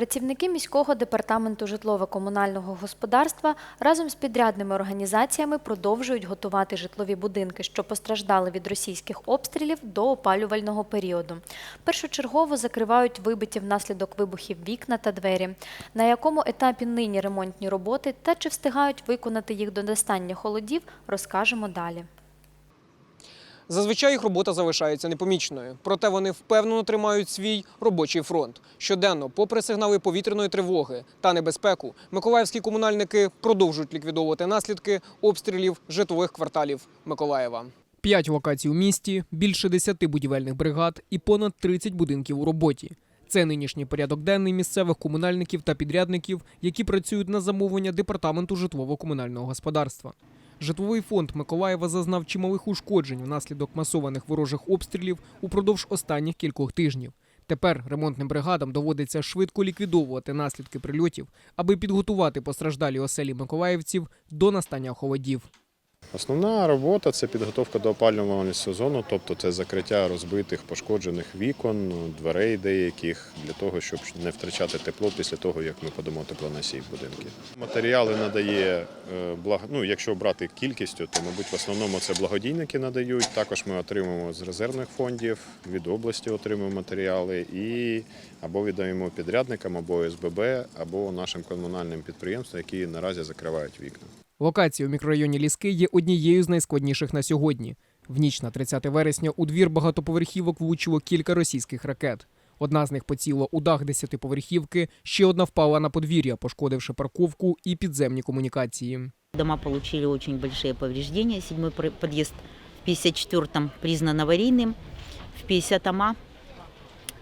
Працівники міського департаменту житлово-комунального господарства разом з підрядними організаціями продовжують готувати житлові будинки, що постраждали від російських обстрілів до опалювального періоду. Першочергово закривають вибиті внаслідок вибухів вікна та двері. На якому етапі нині ремонтні роботи та чи встигають виконати їх до настання холодів, розкажемо далі. Зазвичай їх робота залишається непоміченою, проте вони впевнено тримають свій робочий фронт. Щоденно, попри сигнали повітряної тривоги та небезпеку, миколаївські комунальники продовжують ліквідовувати наслідки обстрілів житлових кварталів Миколаєва. П'ять локацій у місті, більше десяти будівельних бригад і понад 30 будинків у роботі. Це нинішній порядок денний місцевих комунальників та підрядників, які працюють на замовлення департаменту житлово-комунального господарства. Житловий фонд Миколаєва зазнав чималих ушкоджень внаслідок масованих ворожих обстрілів упродовж останніх кількох тижнів. Тепер ремонтним бригадам доводиться швидко ліквідовувати наслідки прильотів, аби підготувати постраждалі оселі миколаївців до настання холодів. Основна робота це підготовка до опалювального сезону, тобто це закриття розбитих, пошкоджених вікон, дверей деяких для того, щоб не втрачати тепло після того, як ми подамо теплоносій в будинки. Матеріали надає е, ну, якщо брати кількістю, то мабуть в основному це благодійники надають. Також ми отримуємо з резервних фондів, від області отримуємо матеріали і або віддаємо підрядникам, або СББ, або нашим комунальним підприємствам, які наразі закривають вікна. Локація у мікрорайоні Ліски є однією з найскладніших на сьогодні. В ніч на 30 вересня у двір багатоповерхівок влучило кілька російських ракет. Одна з них поцілила у дах десятиповерхівки, ще одна впала на подвір'я, пошкодивши парковку і підземні комунікації. Дома получили очень большие повреждения. Седьмой пр- подъезд в 54-м признан аварийным. В 50-м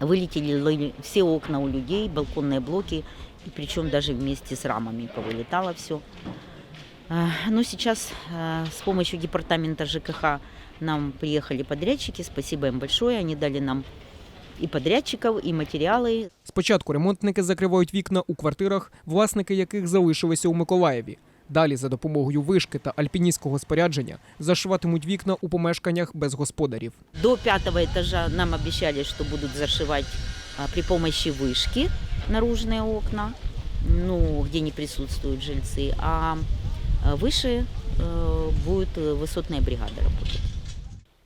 вылетели лы- все окна у людей, балконные блоки, и причем даже вместе с рамами повылетало все. Но сейчас э, с помощью департамента ЖКХ нам приехали подрядчики. Спасибо им большое. Они дали нам и подрядчиков, и материалы, Спочатку ремонтники закривають вікна у квартирах, власники яких залишилися у Миколаєві. Далі, за допомогою вишки та альпіністського спорядження, зашиватимуть вікна у помешканнях без господарів. До пятого этажа нам обещали, что будут зашивать а, при помощи вышки наружные окна, ну, где не присутствуют жильцы, а а, выше э, будет э, высотная бригада работать.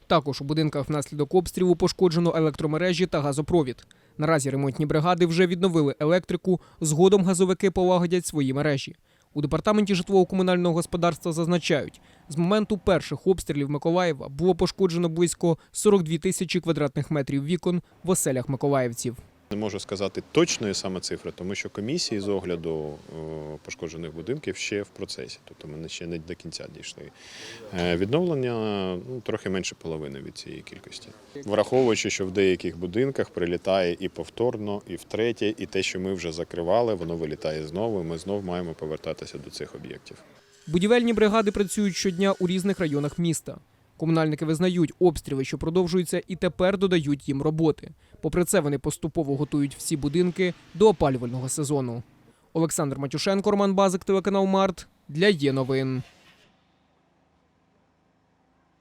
Також у будинках внаслідок обстрілу пошкоджено електромережі та газопровід. Наразі ремонтні бригади вже відновили електрику, згодом газовики полагодять свої мережі. У департаменті житлово-комунального господарства зазначають, з моменту перших обстрілів Миколаєва було пошкоджено близько 42 тисячі квадратних метрів вікон в оселях миколаївців. Не можу сказати точної саме цифри, тому що комісії з огляду е, пошкоджених будинків ще в процесі, тобто ми ще не до кінця дійшли. Е, Відновлення ну, трохи менше половини від цієї кількості. Враховуючи, що в деяких будинках прилітає і повторно, і втретє, і те, що ми вже закривали, воно вилітає знову. і Ми знову маємо повертатися до цих об'єктів. Будівельні бригади працюють щодня у різних районах міста. Комунальники визнають обстріли, що продовжуються, і тепер додають їм роботи. Попри це, вони поступово готують всі будинки до опалювального сезону. Олександр Матюшенко, Роман Базик, телеканал Март для є новин.